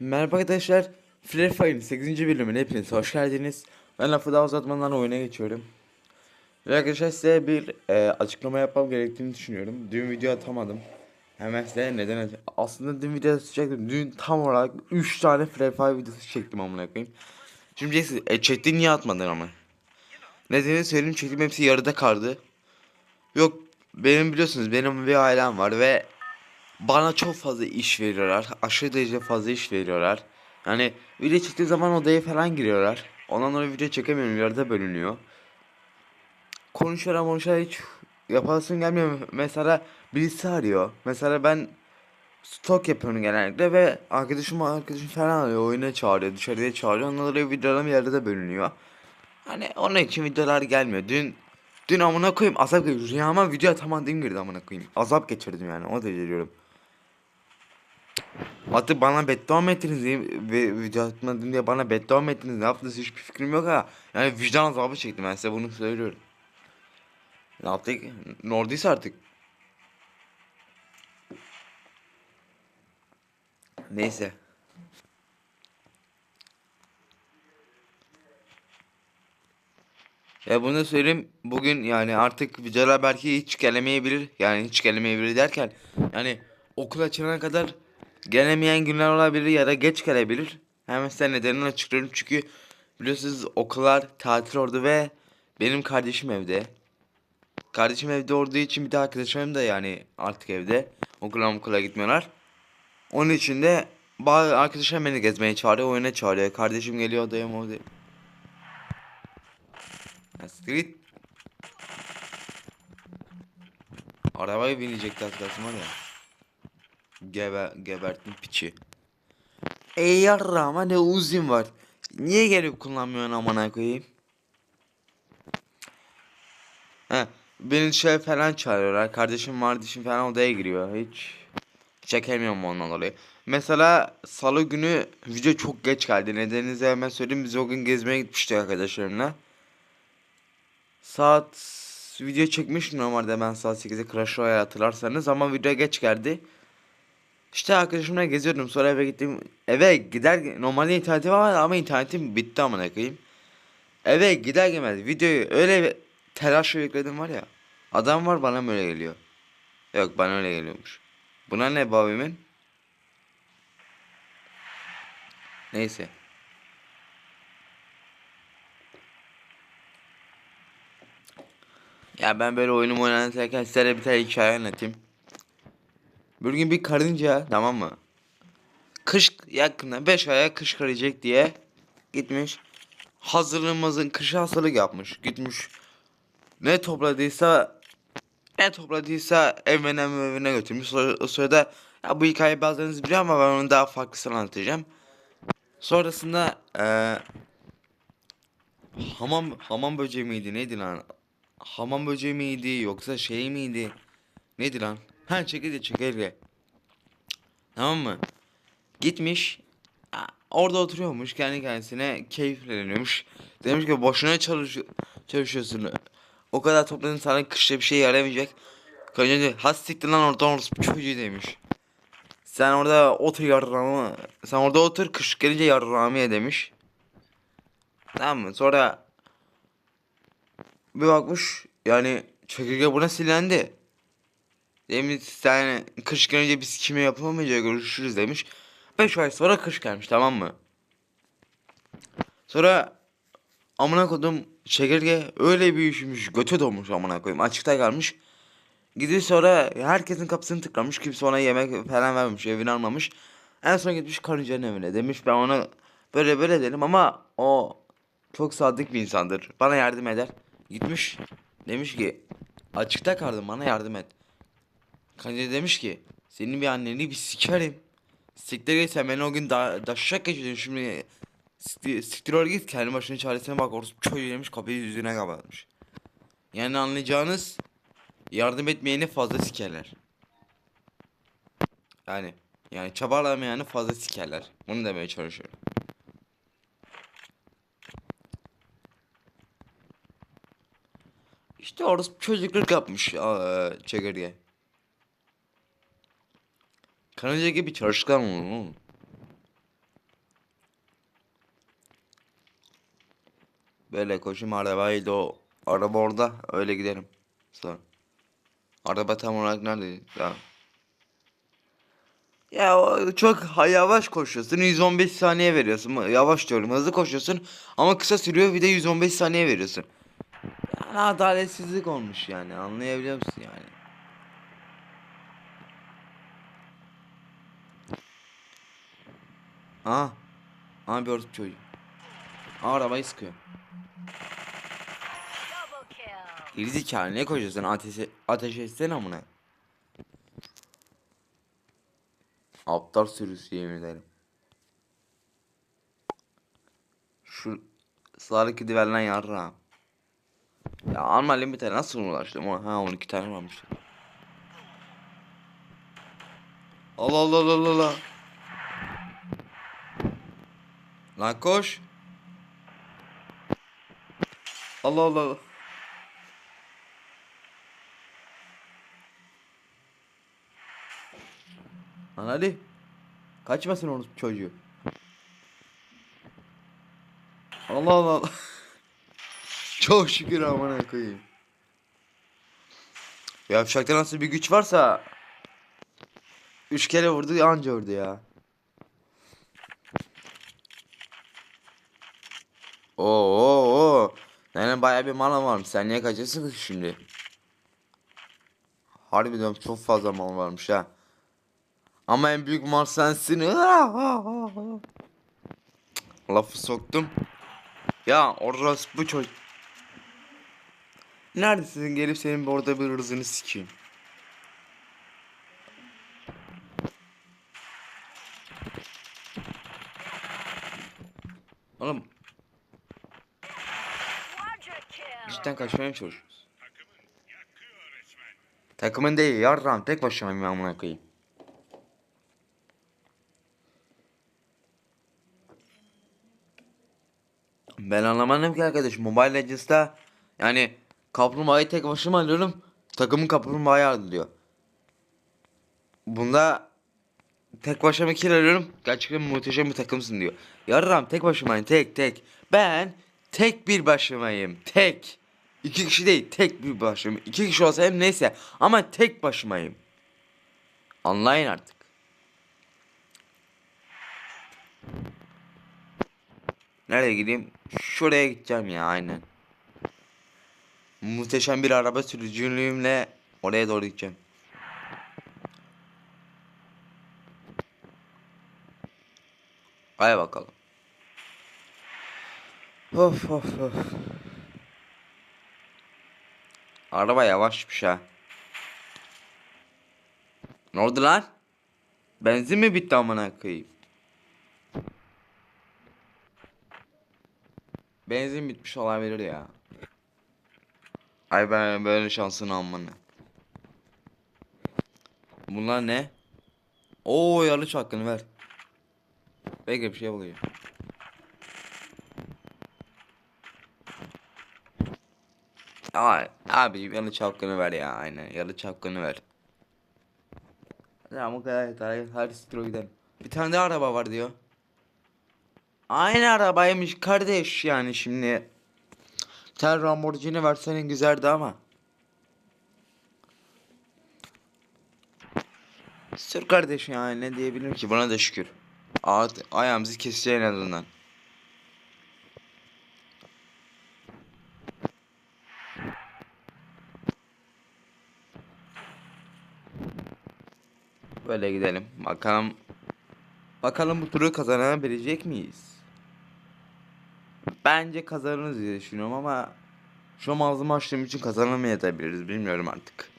Merhaba arkadaşlar. Free Fire'ın 8. bölümüne hepiniz hoş geldiniz. Ben lafı daha uzatmadan oyuna geçiyorum. Ve arkadaşlar size bir e, açıklama yapmam gerektiğini düşünüyorum. Dün video atamadım. Hemen size neden Aslında dün video atacaktım. Dün tam olarak 3 tane Free Fire videosu çektim amına koyayım. Şimdi diyeceksiniz e, çektin niye atmadın ama? Nedenini söyleyeyim çektim hepsi yarıda kaldı. Yok benim biliyorsunuz benim bir ailem var ve bana çok fazla iş veriyorlar. Aşırı derece fazla iş veriyorlar. Yani video çektiğim zaman odaya falan giriyorlar. Ondan dolayı video çekemiyorum. Yarıda bölünüyor. Konuşuyorum konuşuyor hiç yapasım gelmiyor. Mesela birisi arıyor. Mesela ben stok yapıyorum genellikle ve arkadaşım arkadaşım falan arıyor. Oyuna çağırıyor. Dışarıya çağırıyor. Ondan dolayı videolarım yarıda bölünüyor. Hani onun için videolar gelmiyor. Dün Dün amına koyayım azap geçirdim. Rüyama video atamadığım girdi amına koyayım. Azap geçirdim yani o derece diyorum. Hatta bana beddua ettiniz diye ve video atmadım diye bana beddua ettiniz ne yaptınız hiçbir fikrim yok ha. Yani vicdan azabı çektim ben size bunu söylüyorum. Ne yaptık? Olduysa artık. Neyse. Ya bunu da söyleyeyim bugün yani artık videolar belki hiç gelemeyebilir. Yani hiç gelemeyebilir derken yani okul açılana kadar gelemeyen günler olabilir ya da geç gelebilir. Hemen size nedenini açıklıyorum çünkü biliyorsunuz okullar tatil oldu ve benim kardeşim evde. Kardeşim evde olduğu için bir de arkadaşlarım da yani artık evde. Okula okula gitmiyorlar. Onun için de bazı arkadaşlarım beni gezmeye çağırıyor, oyuna çağırıyor. Kardeşim geliyor odaya odaya. Ya Street. Arabaya binecekti arkadaşım var ya. Gebe, gebertin piçi. Ey yarrağıma ne uzun var. Niye gelip kullanmıyorsun amına koyayım? He, beni şey falan çağırıyorlar. Kardeşim kardeşim falan odaya giriyor. Hiç çekemiyorum ondan dolayı. Mesela salı günü video çok geç geldi. Nedeninizi hemen söyleyeyim. Biz o gün gezmeye gitmiştik arkadaşlarımla. Saat video çekmiştim normalde ben saat 8'de Clash Royale hatırlarsanız ama video geç geldi. İşte arkadaşımla geziyordum sonra eve gittim. Eve gider normalde internetim var ama internetim bitti amına koyayım. Eve gider gelmez videoyu öyle telaşla yükledim var ya. Adam var bana mı öyle geliyor? Yok bana öyle geliyormuş. Buna ne babimin? Neyse. Ya ben böyle oyunumu oynarken size bir tane hikaye anlatayım. Bir gün bir karınca tamam mı? Kış yakında 5 aya kış karayacak diye gitmiş. Hazırlığımızın kış hazırlık yapmış. Gitmiş. Ne topladıysa ne topladıysa evine evine götürmüş. O, sırada ya bu hikayeyi bazılarınız biliyor ama ben onu daha farklısını anlatacağım. Sonrasında eee hamam hamam böceği miydi neydi lan? Hamam böceği miydi yoksa şey miydi? Neydi lan? Ha çekirge çekirge. Tamam mı? Gitmiş. Orada oturuyormuş kendi kendisine keyifleniyormuş. Demiş ki boşuna çalış çalışıyorsun. O kadar topladın sana kışta bir şey yaramayacak. Diyor has siktir lan oradan orası çocuğu demiş. Sen orada otur yarrağımı. Sen orada otur kış gelince yarrağımı ye demiş. Tamam mı? Sonra bir bakmış yani çekirge buna silendi. Demiş sen kış gelince biz kime yapamayacak görüşürüz demiş. 5 ay sonra kış gelmiş tamam mı? Sonra amına kodum çekirge öyle bir üşümüş götü dolmuş amına koyayım açıkta kalmış. Gidiyor sonra herkesin kapısını tıklamış kimse ona yemek falan vermemiş evini almamış. En son gitmiş karıncanın evine demiş ben ona böyle böyle dedim ama o çok sadık bir insandır. Bana yardım eder. Gitmiş. Demiş ki açıkta kaldım bana yardım et. Kanka demiş ki senin bir anneni bir sikerim. Siktir git beni o gün da daşşak geçirdin şimdi siktir, siktir ol git kendi başının çaresine bak orası çocuğu demiş kapıyı yüzüne kapatmış. Yani anlayacağınız yardım etmeyeni fazla sikerler. Yani yani çabalamayanı fazla sikerler. Bunu demeye çalışıyorum. İşte orası çocukluk yapmış çekirge karınca gibi çalışkan olun oğlum. Böyle koşum arabaydı o. Araba orada. Öyle gidelim. Sonra. Araba tam olarak neredeydi? Tamam. Ya çok yavaş koşuyorsun. 115 saniye veriyorsun. Yavaş diyorum. Hızlı koşuyorsun ama kısa sürüyor. Bir de 115 saniye veriyorsun. Yani adaletsizlik olmuş yani. Anlayabiliyor musun yani? Ha bir orta çocuğu. Aa, arabayı sıkıyor. Gerizekalı ne koşuyorsun ateş, ateş etsene amına. Aptal sürüsü yemin ederim. Şu sağdaki divenden yarra. Ya alma limite nasıl ulaştım? O- Ha 12 tane varmış. Allah Allah Allah Allah Allah. Lan koş. Allah Allah. Lan hadi. Kaçmasın onu çocuğu. Allah Allah. Çok şükür amına koyayım. Yavşakta nasıl bir güç varsa Üç kere vurdu anca vurdu ya. Oo oo. Yani bayağı bir mal varmış. Sen niye kaçıyorsun ki şimdi? Harbiden çok fazla mal varmış ha. Ama en büyük mal sensin. Lafı soktum. Ya orası bu çocuk. Neredesin gelip senin orada bir hırzını sikeyim. Oğlum Quadra kaçmaya mı çalışıyoruz? Takımın değil yarram tek başıma bir amına koyayım. Ben anlamadım ki arkadaş Mobile Legends'ta yani kaplumbağayı tek başıma alıyorum takımın kaplumbağayı alıyor. Bunda tek başıma kill alıyorum gerçekten muhteşem bir takımsın diyor. Yarram tek başımayım tek tek. Ben tek bir başımayım tek. İki kişi değil tek bir başımayım. İki kişi olsa hem neyse ama tek başımayım. Anlayın artık. Nereye gideyim? Şuraya gideceğim ya aynen. Muhteşem bir araba sürücülüğümle oraya doğru gideceğim. Hadi bakalım. Of of of. Araba yavaşmış ha. Ne oldu lan? Benzin mi bitti amına koyayım? Benzin bitmiş olabilir ya. Ay ben böyle şansını amına. Bunlar ne? Oo yarış hakkını ver. Bekle bir şey oluyor. Aa, abi yalı çapkını ver ya aynen yalı çapkını ver. Tamam o kadar yeter hadi stro gidelim. Bir tane de araba var diyor. Aynı arabaymış kardeş yani şimdi. Bir tane Lamborghini versenin güzeldi ama. Sür kardeş yani ne diyebilirim ki buna da şükür. Aa, ayağımızı keseceğin en azından. Böyle gidelim. Bakalım. Bakalım bu turu kazanabilecek miyiz? Bence kazanırız diye düşünüyorum ama şu an açtığım için kazanamayabiliriz. Bilmiyorum artık.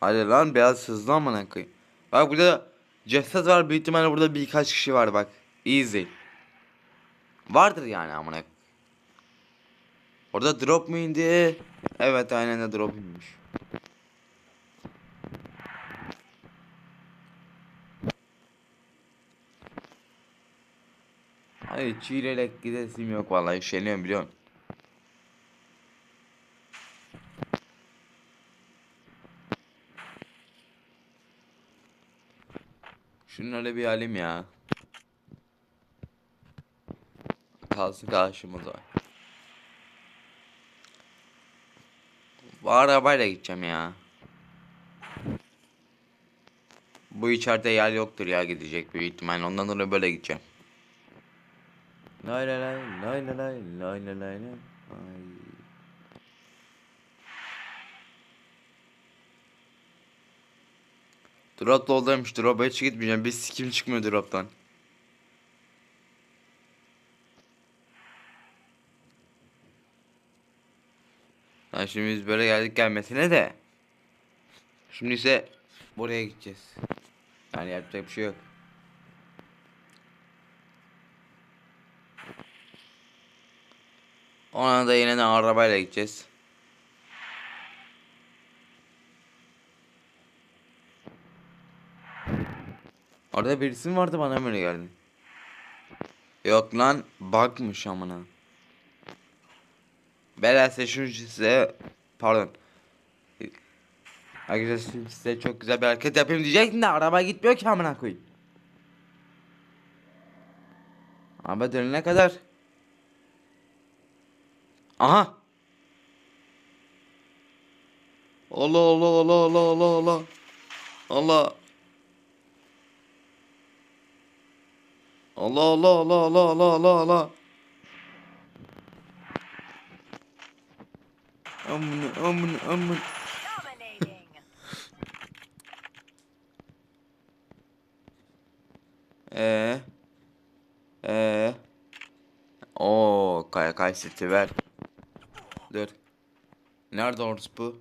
Hadi lan biraz hızlı amına koyayım. Bak burada ceset var büyük ihtimalle burada birkaç kişi var bak. Easy. Vardır yani amına. Orada drop mu indi? Evet aynen de drop inmiş. Hayır çiğrelek gidesim yok vallahi üşeniyorum biliyorum. Şunları bir alayım ya. Kalsın karşımıza. Arabayla gideceğim ya. Bu içeride yer yoktur ya gidecek büyük ihtimal. Ondan dolayı böyle gideceğim. Lay lay lay lay lay lay lay lay lay lay. Ay. Drop doldurmuş. Drop'a hiç gitmeyeceğim. Bir sikim çıkmıyor drop'tan. Lan şimdi biz böyle geldik gelmesine de. Şimdi ise buraya gideceğiz. Yani yapacak bir şey yok. Ona da yine de arabayla gideceğiz. Orada birisi mi vardı bana mı öyle geldi? Yok lan bakmış amına. Belası şunu size pardon. Arkadaşlar size çok güzel bir hareket yapayım diyecektim de araba gitmiyor ki amına koyayım. Araba dönene kadar. Aha. Allah Allah Allah Allah Allah Allah. Allah. Allah Allah Allah Allah Allah Allah Amına amına amına. Ee. Ee. Oo, kay kay seti ver. Dur. Nerede orospu?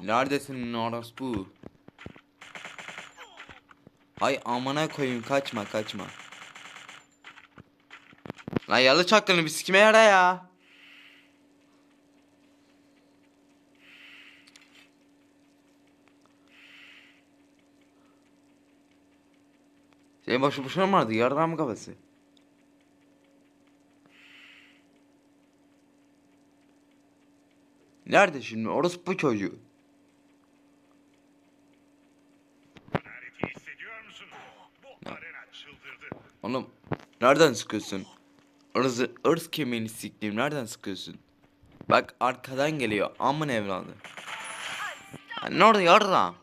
Neredesin orospu? Ay amına koyayım kaçma kaçma. Lan yalı çakkını bir sikime yara ya. Senin başı boşuna mı vardı? Yardan mı kafası? Nerede şimdi? Orası bu çocuğu. Oğlum nereden sıkıyorsun? Irzı, ırz kemiğini siktiğim nereden sıkıyorsun? Bak arkadan geliyor amın evladı. Ne orada yarda?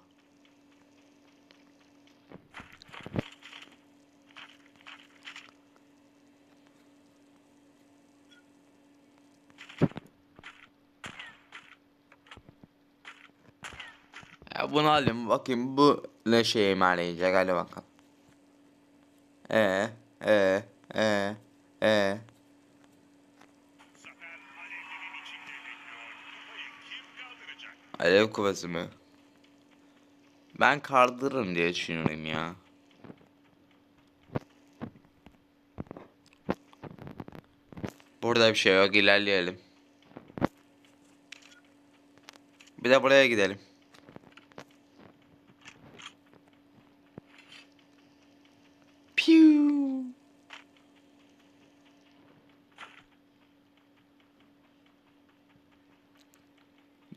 Ya bunu alayım bakayım bu ne şeye maleyecek hadi bakalım. Ee, ee, ee, ee. Alev kuvveti mi? Ben kaldırırım diye düşünüyorum ya. Burada bir şey yok ilerleyelim. Bir de buraya gidelim.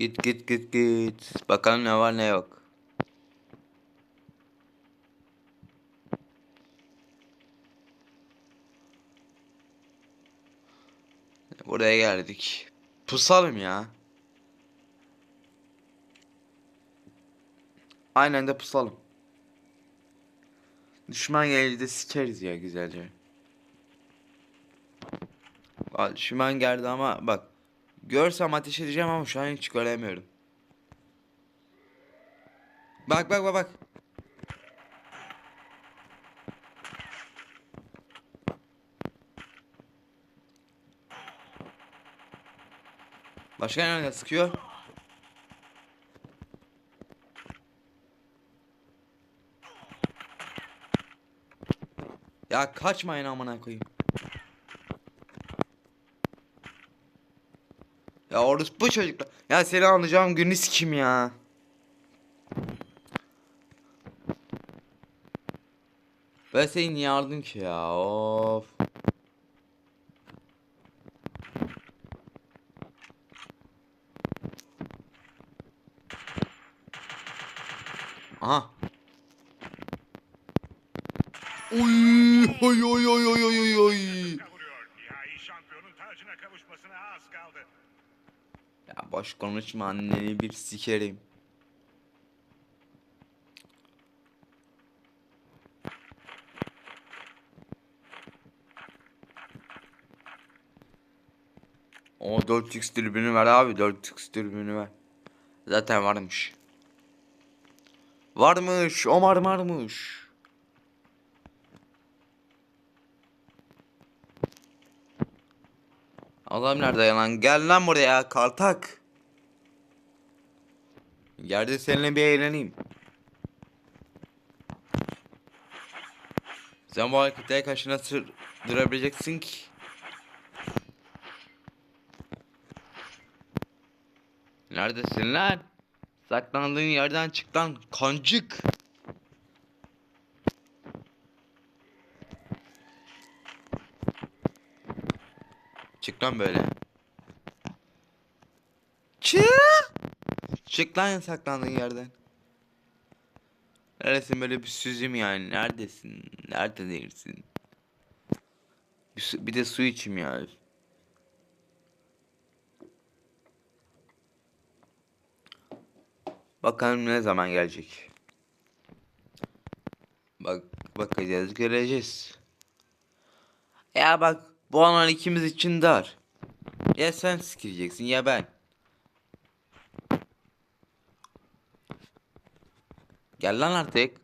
Git git git git. Bakalım ne var ne yok. Buraya geldik. Pusalım ya. Aynen de pusalım. Düşman geldi de sikeriz ya güzelce. Düşman geldi ama bak. Görsem ateş edeceğim ama şu an hiç göremiyorum. Bak bak bak bak. Başka nerede sıkıyor? Ya kaçmayın amına koyayım. Ya bu çocuklar. Ya seni anlayacağım günü sikim ya. Ben seni niye aradım ki ya of. Aha. Oy oy oy oy oy oy oy oy. Kavuruyor. Nihai şampiyonun tacına kavuşmasına az kaldı. Ya boş konuşma anneni bir sikerim. O 4x tribünü ver abi 4x tribünü ver. Zaten varmış. Varmış Omar varmış. Adam nerede lan? Gel lan buraya kaltak. Yerde seninle bir eğleneyim. Sen bu hareketleri kaçına sığdırabileceksin ki? Neredesin lan? Saklandığın yerden çık lan kancık. Çık lan böyle. Çık. Çık lan saklandığın yerden. Neredesin böyle bir süzüm yani. Neredesin? Nerede değilsin? Bir, su- bir de su içeyim ya. Bakalım ne zaman gelecek. Bak bakacağız göreceğiz. Ya bak bu alan ikimiz için dar. Ya sen sikileceksin ya ben. Gel lan artık.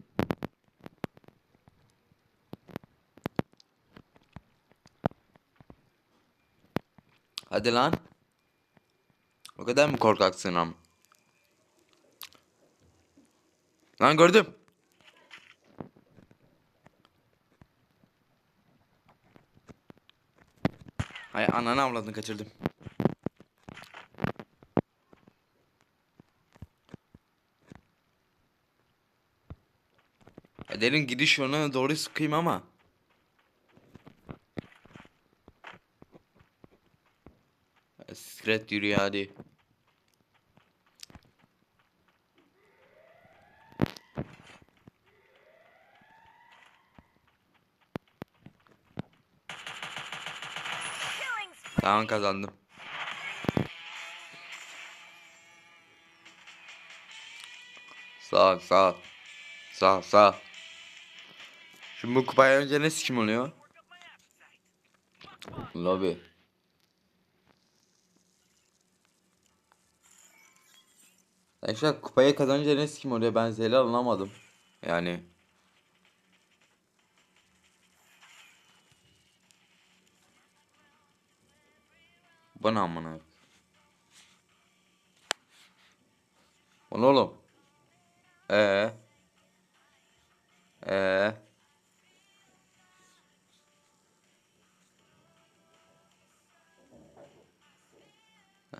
Hadi lan. O kadar mı korkaksın am? Lan gördüm. Hay ananı avladını kaçırdım. Derin gidiş yoluna doğru sıkayım ama. Sikret yürü ya hadi. Tamam kazandım. Sağ sağ. Sağ sağ. Şimdi bu kupaya önce ne sikim oluyor? Lobby. Arkadaşlar kupayı kazanınca ne sikim oluyor ben zeli anlamadım. Yani. Bana amına. O ne oğlum? Ee. Ee.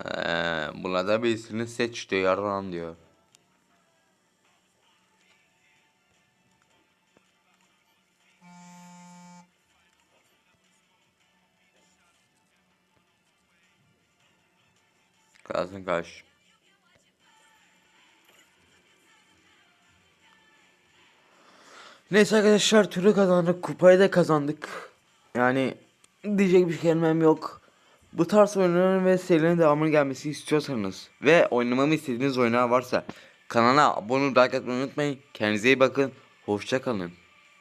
Ee, buna da birisini seç diyor yarram diyor. Kalsın karşı. Neyse arkadaşlar türü kazandık. Kupayı da kazandık. Yani diyecek bir kelimem yok. Bu tarz oyunların ve serilerin devamını gelmesini istiyorsanız ve oynamamı istediğiniz oyunlar varsa kanala abone atmayı unutmayın. Kendinize iyi bakın. Hoşça kalın.